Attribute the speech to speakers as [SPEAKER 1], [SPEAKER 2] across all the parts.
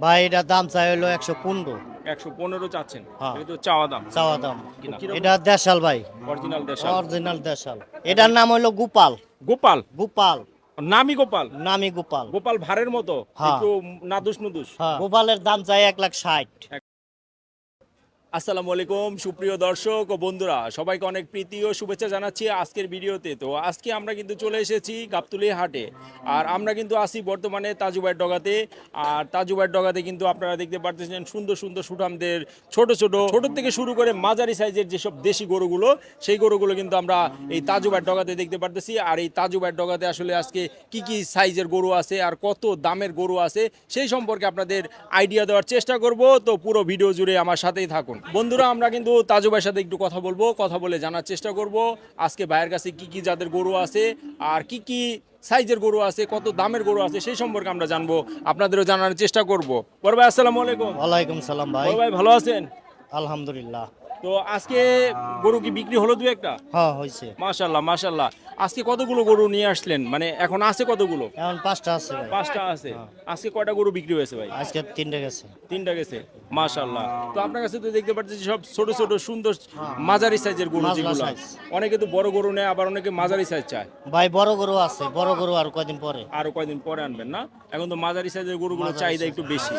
[SPEAKER 1] ভাই এটার দাম চাই হলো একশো পনেরো।
[SPEAKER 2] একশো পনেরো চাচ্ছেন।
[SPEAKER 1] হ্যাঁ।
[SPEAKER 2] এটা চাওয়া দাম।
[SPEAKER 1] চাওয়া দাম। এটা দেশাল ভাই।
[SPEAKER 2] অরিজিনাল দেশাল।
[SPEAKER 1] অরিজিনাল দেশাল। এটার নাম হলো গোপাল।
[SPEAKER 2] গোপাল?
[SPEAKER 1] গোপাল।
[SPEAKER 2] নামি গোপাল?
[SPEAKER 1] নামি গোপাল।
[SPEAKER 2] গোপাল ভারের মতো?
[SPEAKER 1] হ্যাঁ।
[SPEAKER 2] একটু নাদুস নুদুস?
[SPEAKER 1] হ্যাঁ। গোপালের দাম চাই এক লাখ ষাট।
[SPEAKER 2] আসসালামু আলাইকুম, সুপ্রিয় দর্শক ও বন্ধুরা, সবাইকে অনেক প্রীতি ও শুভেচ্ছা জানাচ্ছি আজকের ভিডিওতে। তো আজকে আমরা কিন্তু চলে এসেছি গাবতুলি হাটে। আর আমরা কিন্তু আসি বর্তমানে তাজুবাইয়ের ডগাতে। আর তাজুবাইয়ের ডগাতে কিন্তু আপনারা দেখতে পারতেছেন সুন্দর সুন্দর সুঠামদের ছোট ছোট ছোট থেকে শুরু করে মাঝারি সাইজের যেসব দেশি গরুগুলো, সেই গরুগুলো কিন্তু আমরা এই তাজুবাইয়ের ডগাতে দেখতে পারতেছি। আর এই তাজুবাইয়ের ডগাতে আসলে আজকে কি কি সাইজের গরু আছে আর কত দামের গরু আছে, সেই সম্পর্কে আপনাদের আইডিয়া দেওয়ার চেষ্টা করব। তো পুরো ভিডিও জুড়ে আমার সাথেই থাকুন। বন্ধুরা আমরা কিন্তু তাজু ভাইয়ের সাথে একটু কথা বলব কথা বলে জানার চেষ্টা করব। আজকে ভাইয়ের কাছে কি কি জাতের গরু আছে আর কি কি সাইজের গরু আছে কত দামের গরু আছে সেই সম্পর্কে আমরা জানব। আপনাদেরও জানার চেষ্টা করব। বড় ভাই আসসালামু আলাইকুম।
[SPEAKER 1] ওয়ালাইকুম সালাম ভাই।
[SPEAKER 2] বড় ভাই ভালো আছেন?
[SPEAKER 1] আলহামদুলিল্লাহ।
[SPEAKER 2] তো আজকে গরু কি বিক্রি হলো দু একটা?
[SPEAKER 1] হ্যাঁ হয়েছে।
[SPEAKER 2] মাশাল্লাহ মাশাল্লাহ আজকে কতগুলো গরু নিয়ে আসলেন? মানে এখন আছে কতগুলো?
[SPEAKER 1] এখন পাঁচটা আছে
[SPEAKER 2] পাঁচটা আছে। আজকে কয়টা গরু বিক্রি হয়েছে ভাই?
[SPEAKER 1] আজকে তিনটে গেছে।
[SPEAKER 2] তিনটা গেছে মাশাল্লাহ তো আপনার কাছে তো দেখতে পাচ্ছি সব ছোট ছোট সুন্দর মাঝারি সাইজের গরু যেগুলো। অনেকে তো বড় গরু নেয় আবার অনেকে মাঝারি সাইজ চায়।
[SPEAKER 1] ভাই বড় গরু আছে বড় গরু আর কয়দিন পরে।
[SPEAKER 2] আর কয়দিন পরে আনবেন না? এখন তো মাঝারি সাইজের গরুগুলো চাহিদা একটু বেশি।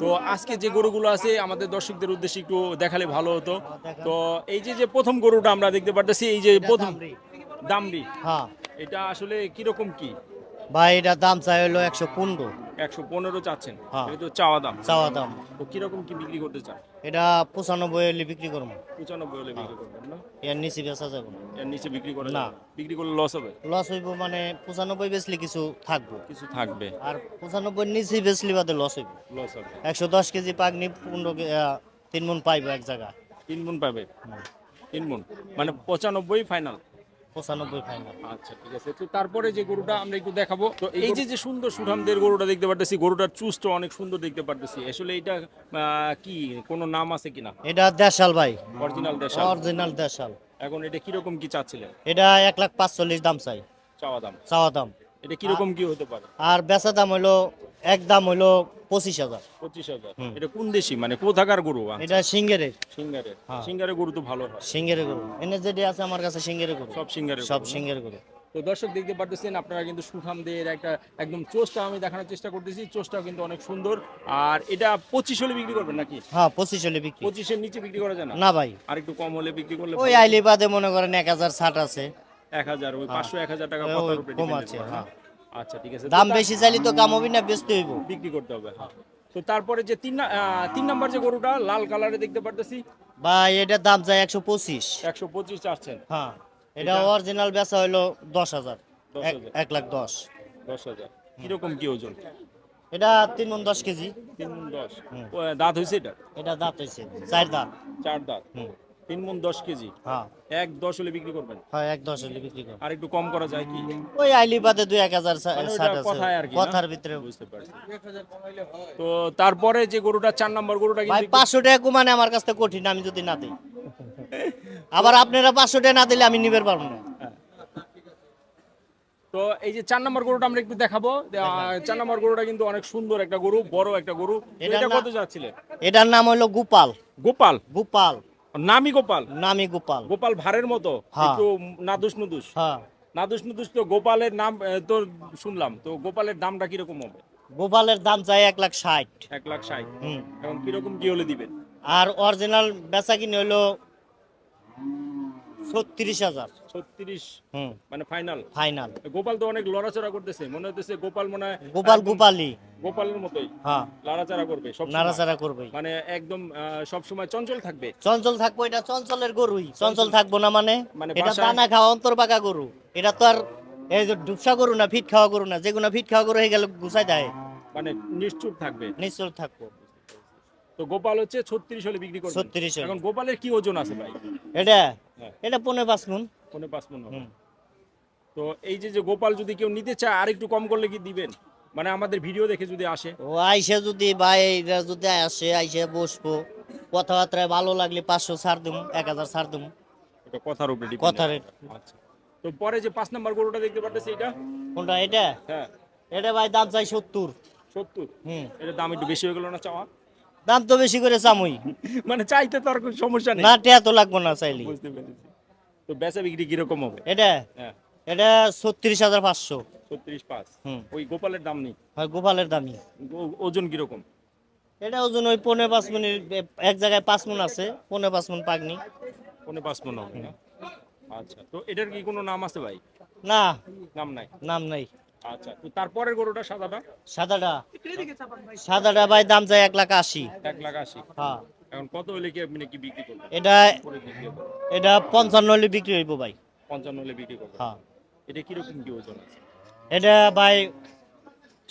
[SPEAKER 2] তো আজকে যে গরুগুলো আছে আমাদের দর্শকদের উদ্দেশ্যে একটু দেখালে ভালো হতো। তো এই যে যে প্রথম গরুটা আমরা দেখতে পারতেছি এই যে প্রথম
[SPEAKER 1] দামরি হ্যাঁ।
[SPEAKER 2] এটা আসলে কীরকম কি?
[SPEAKER 1] ভাই এটা দাম চাই হলো একশো পনেরো।
[SPEAKER 2] একশো পনেরো চাচ্ছেন।
[SPEAKER 1] হ্যাঁ।
[SPEAKER 2] এটা তো চাওয়া দাম।
[SPEAKER 1] চাওয়া দাম।
[SPEAKER 2] তো কীরকম কি বিক্রি করতে চান?
[SPEAKER 1] এটা পঁচানব্বই হলে বিক্রি করব।
[SPEAKER 2] পঁচানব্বই হলে বিক্রি করবেন না?
[SPEAKER 1] এর নিচে বেচা যাবে। না
[SPEAKER 2] এর নিচে বিক্রি করে
[SPEAKER 1] না।
[SPEAKER 2] বিক্রি করলে লস হবে?
[SPEAKER 1] লস হইব মানে পঁচানব্বই বেচলে কিছু থাকব।
[SPEAKER 2] কিছু থাকবে।
[SPEAKER 1] আর পঁচানব্বই নিচে বেচলে বাদে লস হইব।
[SPEAKER 2] লস হবে।
[SPEAKER 1] একশো দশ কেজি পাকনি পনেরো তিন মন পাইবো এক জায়গায়।
[SPEAKER 2] তিন মন পাবে তিন মন। মানে পঁচানব্বই ফাইনাল
[SPEAKER 1] পঁচানব্বই ফাইনাল
[SPEAKER 2] আচ্ছা ঠিক আছে। তো তারপরে যে গরুটা আমরা একটু দেখাবো। তো এই যে যে সুন্দর সুঠামদের গরুটা দেখতে পারতেছি গরুটার চুষ্ট অনেক সুন্দর দেখতে পারতেছি। আসলে এটা কি কোনো নাম আছে কিনা?
[SPEAKER 1] এটা দেশাল ভাই।
[SPEAKER 2] অরিজিনাল দেশ
[SPEAKER 1] অরিজিনাল দেশাল।
[SPEAKER 2] এখন এটা কীরকম কি চাচ্ছিলেন?
[SPEAKER 1] এটা এক লাখ পাঁচচল্লিশ দাম চাই।
[SPEAKER 2] চাওয়া দাম।
[SPEAKER 1] চাওয়া দাম।
[SPEAKER 2] এটা কীরকম কি হতে পারে?
[SPEAKER 1] আর বেচা দাম হইল এক দাম হইল পঁচিশ হাজার।
[SPEAKER 2] পঁচিশ হাজার। এটা কোন দেশি? মানে কোথাকার গরু?
[SPEAKER 1] এটা সিঙ্গেরের।
[SPEAKER 2] সিঙ্গারের।
[SPEAKER 1] হ্যাঁ।
[SPEAKER 2] সিঙ্গারের গরু তো ভালো হয়।
[SPEAKER 1] সিঙ্গেরের গরু। এনে যেটি আছে আমার কাছে সিঙ্গেরের গরু।
[SPEAKER 2] সব সিঙ্গারের
[SPEAKER 1] সব? সিঙ্গের গরু।
[SPEAKER 2] তো দর্শক দেখতে পারতেছেন আপনারা কিন্তু সুঠামদের একটা একদম চোষটা আমি দেখানোর চেষ্টা করতেছি। চোষটাও কিন্তু অনেক সুন্দর। আর এটা পঁচিশ হলে বিক্রি করবেন নাকি?
[SPEAKER 1] হ্যাঁ পঁচিশ হলে বিক্রি।
[SPEAKER 2] পঁচিশের নিচে বিক্রি করা যায় না?
[SPEAKER 1] না ভাই।
[SPEAKER 2] আর একটু কম হলে বিক্রি করলে
[SPEAKER 1] ওই আইলি বাদে মনে করেন এক হাজার ষাট আছে।
[SPEAKER 2] এক হাজার ওই পাঁচশো এক হাজার টাকা
[SPEAKER 1] কম আছে, হ্যাঁ।
[SPEAKER 2] আচ্ছা ঠিক আছে।
[SPEAKER 1] দাম বেশি চাইলে তো কাম হবি না বেচতে হইব।
[SPEAKER 2] বিক্রি করতে হবে হ্যাঁ। তো তারপরে যে তিন তিন নাম্বার যে গরুটা লাল কালারে দেখতে পারতেছি।
[SPEAKER 1] ভাই এটার দাম চাই একশো পঁচিশ।
[SPEAKER 2] একশো পঁচিশ চাচ্ছেন?
[SPEAKER 1] হ্যাঁ এটা
[SPEAKER 2] এটা-
[SPEAKER 1] অরিজিনাল বেচা হইল দশ হাজার। এক- এক লাখ দশ।
[SPEAKER 2] দশ হাজার। কীরকম কি ওজন?
[SPEAKER 1] এটা তিন মন দশ কেজি।
[SPEAKER 2] তিন মন দশ দাঁত হয়েছে এটা?
[SPEAKER 1] এটা দাঁত হয়েছে চার দাঁত।
[SPEAKER 2] চার দাঁত। তিন মন দশ কেজি?
[SPEAKER 1] হ্যাঁ।
[SPEAKER 2] এক দশ হলে বিক্রি করবেন?
[SPEAKER 1] হয় এক দশ হলে বিক্রি করে
[SPEAKER 2] আর একটু কম করা যায় কি?
[SPEAKER 1] ওই আইলি বাদে দুই এক হাজার
[SPEAKER 2] কথায় আর কি,
[SPEAKER 1] কথার ভিতরে।
[SPEAKER 2] বুঝতে পারছি। তো তারপরে যে গরুটা চার নম্বর গরুটা
[SPEAKER 1] ভাই পাঁচশো টাকা কমানে আমার কাছ কঠিন আমি যদি না দিই। আবার আপনারা পাঁচশো টাকা না দিলে আমি নিবের পারব না।
[SPEAKER 2] তো এই যে চার নম্বর গরুটা আমরা একটু দেখাবো। চার নম্বর গরুটা কিন্তু অনেক সুন্দর একটা গরু বড় একটা গরু। এটা কত যাচ্ছিলেন
[SPEAKER 1] এটার নাম হলো গোপাল।
[SPEAKER 2] গোপাল?
[SPEAKER 1] গোপাল।
[SPEAKER 2] নামি গোপাল।
[SPEAKER 1] নামি গোপাল।
[SPEAKER 2] গোপাল ভারের মতো
[SPEAKER 1] হ্যাঁ।
[SPEAKER 2] একটু নাদুস নুদুস
[SPEAKER 1] হ্যাঁ।
[SPEAKER 2] নাদুস নুদুস তো গোপালের নাম তো শুনলাম তো গোপালের দামটা কীরকম হবে?
[SPEAKER 1] গোপালের দাম চাই এক লাখ ষাট।
[SPEAKER 2] এক লাখ ষাট। এখন কীরকম কি হলে দিবেন?
[SPEAKER 1] আর অরিজিনাল বেচা কিনে হলো ছত্রিশ হাজার।
[SPEAKER 2] ছত্রিশ?
[SPEAKER 1] হুম।
[SPEAKER 2] মানে ফাইনাল?
[SPEAKER 1] ফাইনাল।
[SPEAKER 2] গোপাল তো অনেক লড়াচড়া করতেছে মনে হতেছে গোপাল মনে হয়
[SPEAKER 1] গোপাল
[SPEAKER 2] একদম
[SPEAKER 1] গোপালি
[SPEAKER 2] গোপালের মতোই।
[SPEAKER 1] হ্যাঁ।
[SPEAKER 2] লড়াচড়া করবে সব
[SPEAKER 1] নাড়াচাড়া করবে
[SPEAKER 2] মানে একদম সব সময় চঞ্চল থাকবে।
[SPEAKER 1] চঞ্চল থাকব এটা চঞ্চলের গরুই। চঞ্চল থাকব না মানে?
[SPEAKER 2] মানে
[SPEAKER 1] এটা দানা খাওয়া গরু। এটা তো আর এই যে ডুবসা গরু না ফিট খাওয়া গরু না যেগুলো ফিট খাওয়া গরু হয়ে গেলে গুছাই দেয়।
[SPEAKER 2] মানে নিশ্চুপ থাকবে।
[SPEAKER 1] নিশ্চল থাকব।
[SPEAKER 2] তো গোপাল হচ্ছে ছত্রিশ হলে বিক্রি করবে।
[SPEAKER 1] 36 হলে।
[SPEAKER 2] এখন গোপালের কি ওজন আছে ভাই?
[SPEAKER 1] এটা?
[SPEAKER 2] হ্যাঁ।
[SPEAKER 1] এটা পনেরো পাঁচ মন।
[SPEAKER 2] পনেরো পাঁচ মন তো এই যে যে গোপাল যদি কেউ নিতে চায় আর একটু কম করলে কি দিবেন? মানে আমাদের ভিডিও দেখে যদি আসে।
[SPEAKER 1] ও আইসে যদি ভাই এরা যদি আসে আইসে বসবো। কথাবার্তায় ভালো লাগলে পাঁচশো ছাড় দেবো এক হাজার ছাড় দেবো
[SPEAKER 2] এটা কথার উপরে depend
[SPEAKER 1] কথার
[SPEAKER 2] আচ্ছা। তো পরে যে পাঁচ নাম্বার গরুটা দেখতে পারতেছি এটা?
[SPEAKER 1] কোনটা এটা?
[SPEAKER 2] হ্যাঁ।
[SPEAKER 1] এটা ভাই দাম চাই সত্তর।
[SPEAKER 2] সত্তর?
[SPEAKER 1] হুম।
[SPEAKER 2] এটার দাম একটু বেশি হয়ে গেল না চাওয়া?
[SPEAKER 1] দাম তো বেশি করে চামুই।
[SPEAKER 2] মানে চাইতে তো আর কোনো সমস্যা নেই।
[SPEAKER 1] না টেয়া তো লাগবো না চাইলে
[SPEAKER 2] বুঝতে পেরেছি। তো বেচা বিক্রি কীরকম হবে?
[SPEAKER 1] এটা?
[SPEAKER 2] হ্যাঁ।
[SPEAKER 1] এটা ছত্রিশ হাজার পাঁচশো।
[SPEAKER 2] ছত্রিশ পাঁচ।
[SPEAKER 1] হুম।
[SPEAKER 2] ওই গোপালের দাম নেই?
[SPEAKER 1] হয় গোপালের দামি
[SPEAKER 2] ও- ওজন কীরকম?
[SPEAKER 1] এটা ওজন ওই পনেরো পাঁচ মিনিট এক জায়গায় পাঁচ মন আছে পনেরো পাঁচ মন পাকনি
[SPEAKER 2] পনেরো পাঁচ মন হবে আচ্ছা তো এটার কি কোনো নাম আছে ভাই?
[SPEAKER 1] না।
[SPEAKER 2] নাম নাই?
[SPEAKER 1] নাম নাই।
[SPEAKER 2] আচ্ছা তো তারপরের গরুটা সাদাটা?
[SPEAKER 1] সাদাটা। সাদাটা ভাই দাম যায় এক লাখ আশি।
[SPEAKER 2] এক লাখ আশি?
[SPEAKER 1] হ্যাঁ।
[SPEAKER 2] এখন কত হলে কি আপনি কি বিক্রি করবেন?
[SPEAKER 1] এটা এটা পঞ্চান্ন হলে বিক্রি হইব ভাই।
[SPEAKER 2] পঞ্চান্ন হলে বিক্রি করবেন।
[SPEAKER 1] হ্যাঁ।
[SPEAKER 2] এটা কীরকম কি ওজন আছে?
[SPEAKER 1] এটা ভাই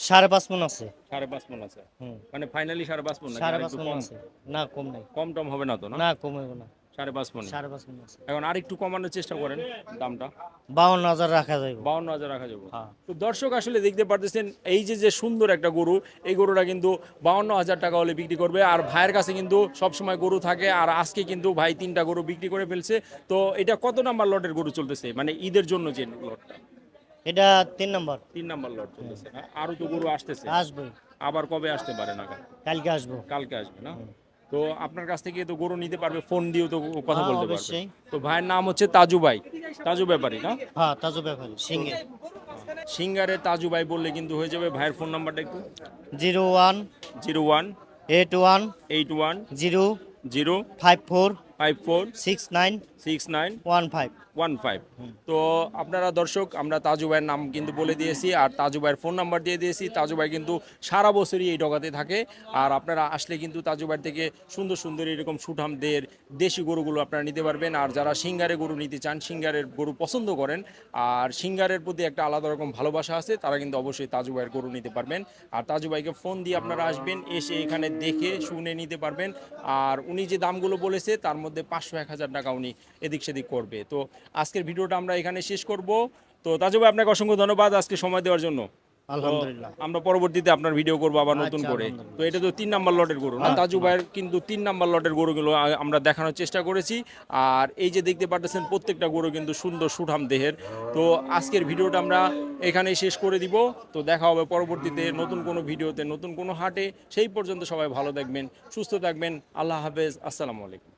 [SPEAKER 1] সাড়ে পাঁচ মন আছে।
[SPEAKER 2] সাড়ে পাঁচ মন আছে। মানে ফাইনালি সাড়ে পাঁচ মন
[SPEAKER 1] সাড়ে পাঁচ মন আছে। না কম নাই।
[SPEAKER 2] কম টম হবে না তো না?
[SPEAKER 1] না কম হবে না।
[SPEAKER 2] সাড়ে পাঁচ মন
[SPEAKER 1] সাড়ে পাঁচ মন
[SPEAKER 2] এখন আর একটু কমানোর চেষ্টা করেন দামটা।
[SPEAKER 1] বাউন্ন হাজার রাখা যাইব।
[SPEAKER 2] বাউন্ন হাজার রাখা যাবে
[SPEAKER 1] হ্যাঁ।
[SPEAKER 2] তো দর্শক আসলে দেখতে পারতেছেন এই যে যে সুন্দর একটা গরু এই গরুটা কিন্তু বাউন্ন হাজার টাকা হলে বিক্রি করবে। আর ভাইয়ের কাছে কিন্তু সবসময় গরু থাকে আর আজকে কিন্তু ভাই তিনটা গরু বিক্রি করে ফেলছে। তো এটা কত নাম্বার লটের গরু চলতেছে? মানে ঈদের জন্য যে লটটা।
[SPEAKER 1] এটা তিন নম্বর।
[SPEAKER 2] তিন নাম্বার লট চলতেছে না আরও তো গরু আসতেছে।
[SPEAKER 1] আসব।
[SPEAKER 2] আবার কবে আসতে পারে না
[SPEAKER 1] কালকে আসব।
[SPEAKER 2] কালকে আসবে না? তো আপনার কাছ থেকে তো গরু নিতে পারবে ফোন দিয়েও তো কথা
[SPEAKER 1] হ্যাঁ,
[SPEAKER 2] বলতে পারবে। তো ভাইয়ের নাম হচ্ছে তাজু ভাই। তাজু ব্যাপারী না?
[SPEAKER 1] হ্যাঁ তাজু ব্যাপারী সিঙ্গে।
[SPEAKER 2] সিঙ্গারে তাজু ভাই বললে কিন্তু হয়ে যাবে। ভাইয়ের ফোন নাম্বারটা একটু।
[SPEAKER 1] Zero one
[SPEAKER 2] zero one
[SPEAKER 1] eight one
[SPEAKER 2] eight one
[SPEAKER 1] zero
[SPEAKER 2] zero
[SPEAKER 1] five four
[SPEAKER 2] five four
[SPEAKER 1] six nine
[SPEAKER 2] six nine
[SPEAKER 1] one five
[SPEAKER 2] one five তো আপনারা দর্শক আমরা তাজু ভাইয়ের নাম কিন্তু বলে দিয়েছি আর তাজু ভাইয়ের ফোন নাম্বার দিয়ে দিয়েছি। তাজু ভাই কিন্তু সারা বছরই এই ডগাতে থাকে আর আপনারা আসলে কিন্তু তাজু ভাই থেকে সুন্দর সুন্দর এরকম সুঠামদের দেশি গরুগুলো আপনারা নিতে পারবেন আর যারা সিঙ্গারে গরু নিতে চান সিঙ্গারের গরু পছন্দ করেন আর সিঙ্গারের প্রতি একটা আলাদা রকম ভালোবাসা আছে তারা কিন্তু অবশ্যই তাজু ভাইয়ের গরু নিতে পারবেন। আর তাজু ভাইকে ফোন দিয়ে আপনারা আসবেন এসে এখানে দেখে শুনে নিতে পারবেন। আর উনি যে দামগুলো বলেছে তার মধ্যে পাঁচশো এক হাজার টাকা উনি এদিক সেদিক করবে। তো আজকের ভিডিওটা আমরা এখানে শেষ করব। তো তাজু ভাই আপনাকে অসংখ্য ধন্যবাদ আজকে সময় দেওয়ার জন্য।
[SPEAKER 1] আলহামদুলিল্লাহ।
[SPEAKER 2] আমরা পরবর্তীতে আপনার ভিডিও করব আবার নতুন
[SPEAKER 1] আচ্ছা,
[SPEAKER 2] করে তো এটা তো তিন নাম্বার লটের গরু না? তাজু ভাইয়ের কিন্তু তিন নাম্বার লটের গরুগুলো আমরা দেখানোর চেষ্টা করেছি। আর এই যে দেখতে পাচ্ছেন প্রত্যেকটা গরু কিন্তু সুন্দর সুঠাম দেহের। তো আজকের ভিডিওটা আমরা এখানেই শেষ করে দিব। তো দেখা হবে পরবর্তীতে নতুন কোনো ভিডিওতে নতুন কোনো হাটে। সেই পর্যন্ত সবাই ভালো থাকবেন সুস্থ থাকবেন। আল্লাহ হাফেজ। আসসালামু আলাইকুম।